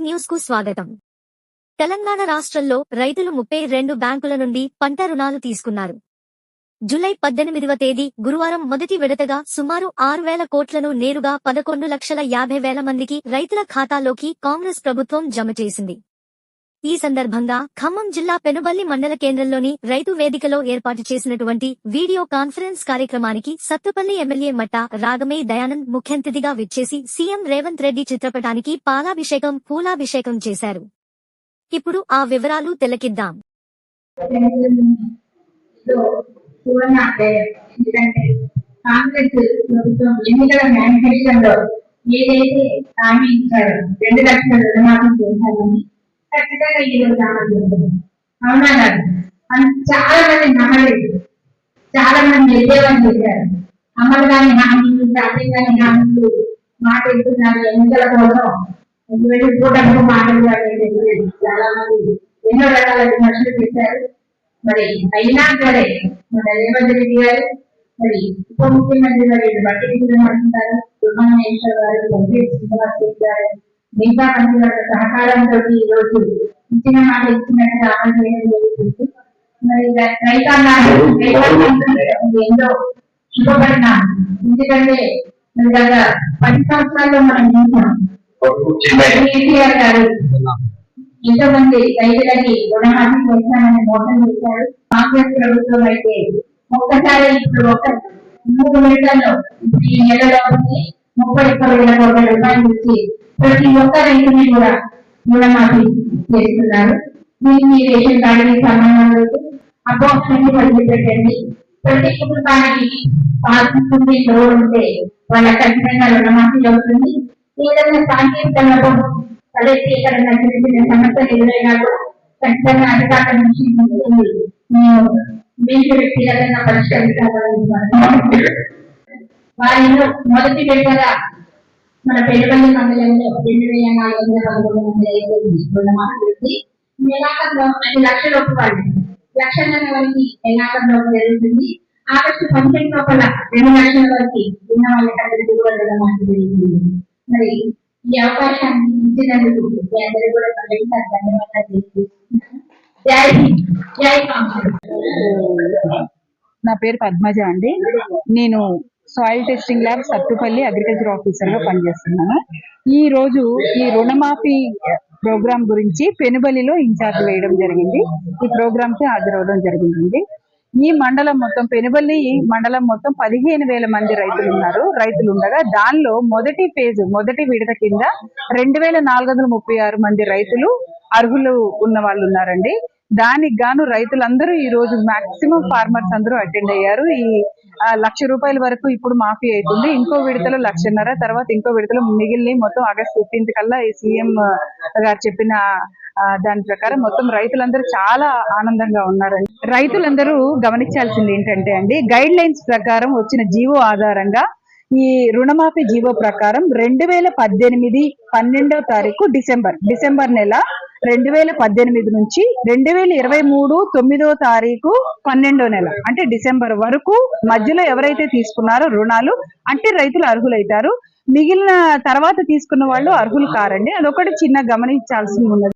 న్యూస్కు స్వాగతం. తెలంగాణ రాష్ట్రంలో రైతులు ముప్పై రెండు బ్యాంకుల నుండి పంట రుణాలు తీసుకున్నారు. జూలై పద్దెనిమిదవ తేదీ గురువారం మొదటి విడతగా సుమారు ఆరు వేల కోట్లను నేరుగా పదకొండు లక్షల యాభై వేల మందికి రైతుల ఖాతాలోకి కాంగ్రెస్ ప్రభుత్వం జమ చేసింది. ఈ సందర్భంగా ఖమ్మం జిల్లా పెనుబల్లి మండల కేంద్రంలోని రైతు వేదికలో ఏర్పాటు చేసినటువంటి వీడియో కాన్ఫరెన్స్ కార్యక్రమానికి సత్తుపల్లి ఎమ్మెల్యే మట్ట రాగమే దయానంద్ ముఖ్యంతిథిగా విచ్చేసి సీఎం రేవంత్ రెడ్డి చిత్రపటానికి పాలాభిషేకం పూలాభిషేకం చేశారు. ఇప్పుడు ఆ వివరాలు తెలకిద్దాం. కాంగ్రెస్ ప్రభుత్వం ఎన్నికల మేనిఫెస్టోలో ఏదైతే హామీ ఇచ్చారో రెండు లక్షల రుణమాఫీ చేశారని ఖచ్చితంగా ఈ రోజు అమలు అవునా కాదు చాలా మంది నమ్మలేదు. చాలా మంది ఎద్దేవా చేశారు అమలు కాని హామీలు సాధ్యం కాని హామీలు మాట ఇస్తున్నారు ఎన్నికల కోసం ఇటువంటి కూటమికి మాటలు చాలా మంది ఎన్నో రకాల విమర్శలు చేశారు. మరి అయినా సరే మన రేవంత్ రెడ్డి గారు మరి ఉప ముఖ్యమంత్రి గారు బట్టి విక్రమంటారు సుబ్రహ్మణ్యేశ్వర గారు వెంకటేష్ శ్రీనివాస్ రెడ్డి గారు మిగతా మంత్రుల సహకారంతో ఈ రోజు ఇచ్చిన మాట ఇచ్చినట్టుగా అమలు చేయడం జరుగుతుంది మరి రైతాంగాన్ని ఎంతో శుభపడినాం ఎందుకంటే మరి గత పది సంవత్సరాల్లో మనం చూసాం. కేసీఆర్ గారు ఎంతో మంది రైతులకి రుణమాఫీ చేస్తామని మోసం చేశారు. కాంగ్రెస్ ప్రభుత్వం అయితే ఒక్కసారి ఇప్పుడు ఒక మూడు విడతల్లో ఈ నెలలో ముప్పై ఒక్క వేల కోట్ల రూపాయలు ఇచ్చి ప్రతి ఒక్క రైతుని కూడా రుణమాఫీ చేస్తున్నారు. దీన్ని రేషన్ కార్డుకి సంబంధం లేదు అపోక్షన్ని వదిలిపెట్టండి ప్రతి కుటుంబానికి పాల్గొంటుంది లోన్ ఉంటే వాళ్ళ ఖచ్చితంగా రుణమాఫీ అవుతుంది. ఏదైనా సాంకేతిక లోపం తలెత్తి ఎక్కడైనా చిన్న చిన్న సమస్యలు ఎదురైనా కూడా ఖచ్చితంగా అధికారుల నుంచి ముందుకు మీకు వ్యక్తిగతంగా పరిష్కరించాలని వారిలో మొదటి విడతగా మన పెట్టుబడి మండలంలో రెండు వేల నాలుగు వందల పదకొండు మంది రైతులు రుణమాఫీ నెలాఖరులో అది లక్ష రూపాయలు లక్షన్నర వరకు నెలాఖరులో జరుగుతుంది. ఆగస్టు పంతొమ్మిది లోపల రెండు లక్షల వరకు ఉన్న వాళ్ళకి అందరికీ కూడా రుణమాఫీ జరుగుతుంది. మరి ఈ అవకాశాన్ని ఇచ్చినందుకు మీ అందరూ కూడా మళ్ళీ ధన్యవాదాలు తెలియజేస్తున్నాను. జై జై కాంగ్రెస్. నా పేరు పద్మజ అండి. నేను soil testing lab Sathupalli agriculture ఆఫీసర్గా పనిచేస్తున్నాను. ఈ రోజు ఈ రుణమాఫీ ప్రోగ్రామ్ గురించి పెనుబలిలో ఇన్ఛార్జ్ వేయడం జరిగింది. ఈ ప్రోగ్రామ్కి హాజరవడం జరిగింది. ఈ మండలం మొత్తం పెనుబల్లి మండలం మొత్తం పదిహేను వేల మంది రైతులు ఉన్నారు. రైతులు ఉండగా దానిలో మొదటి ఫేజ్ మొదటి విడత కింద రెండు వేల నాలుగు వందల ముప్పై ఆరు మంది రైతులు అర్హులు ఉన్న వాళ్ళు ఉన్నారండి. దానికి గాను రైతులందరూ ఈ రోజు మాక్సిమం ఫార్మర్స్ అందరూ అటెండ్ అయ్యారు. ఈ లక్ష రూపాయల వరకు ఇప్పుడు మాఫీ అవుతుంది. ఇంకో విడతలో లక్షన్నర తర్వాత ఇంకో విడతలో మిగిలిన మొత్తం ఆగస్ట్ ఫిఫ్టీన్త్ కల్లా ఈ సీఎం గారు చెప్పిన దాని ప్రకారం మొత్తం రైతులందరూ చాలా ఆనందంగా ఉన్నారండి. రైతులందరూ గమనించాల్సింది ఏంటంటే అండి గైడ్ లైన్స్ ప్రకారం వచ్చిన జీవో ఆధారంగా ఈ రుణమాఫీ జీవో ప్రకారం రెండు వేల పద్దెనిమిది పన్నెండవ తారీఖు డిసెంబర్ డిసెంబర్ నెల రెండు వేల పద్దెనిమిది నుంచి రెండు వేల ఇరవై మూడు తొమ్మిదో తారీఖు పన్నెండో నెల అంటే డిసెంబర్ వరకు మధ్యలో ఎవరైతే తీసుకున్నారో రుణాలు అంటే రైతులు అర్హులైతారు. మిగిలిన తర్వాత తీసుకున్న వాళ్ళు అర్హులు కారండి. అదొకటి చిన్న గమనించాల్సి ఉన్నది.